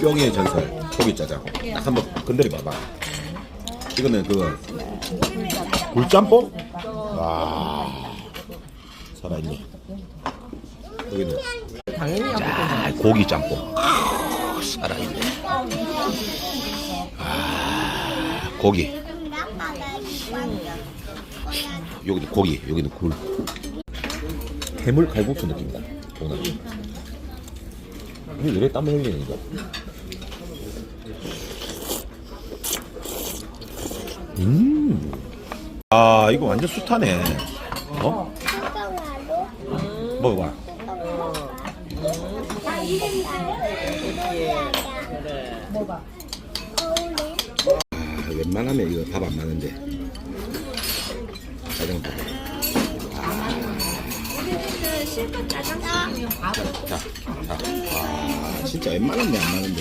뿅의 전설 고기짜장. 딱 한번 건드려 봐봐. 이거는 그 굴짬뽕? 와 살아있네. 여기는. 당연히 아, 고기 짬뽕. 아, 살아있네. 아 고기. 여기도 고기 여기는 굴. 해물 칼국수 느낌이다. 오늘 이게 이래 땀을 흘리는 거 음. 아 이거 완전 숱하네. 어? 먹어봐. 아, 웬만하면 이거 밥안 많은데. 짜장 볶음 자, 자, 와, 진짜 웬만하면 안 많은데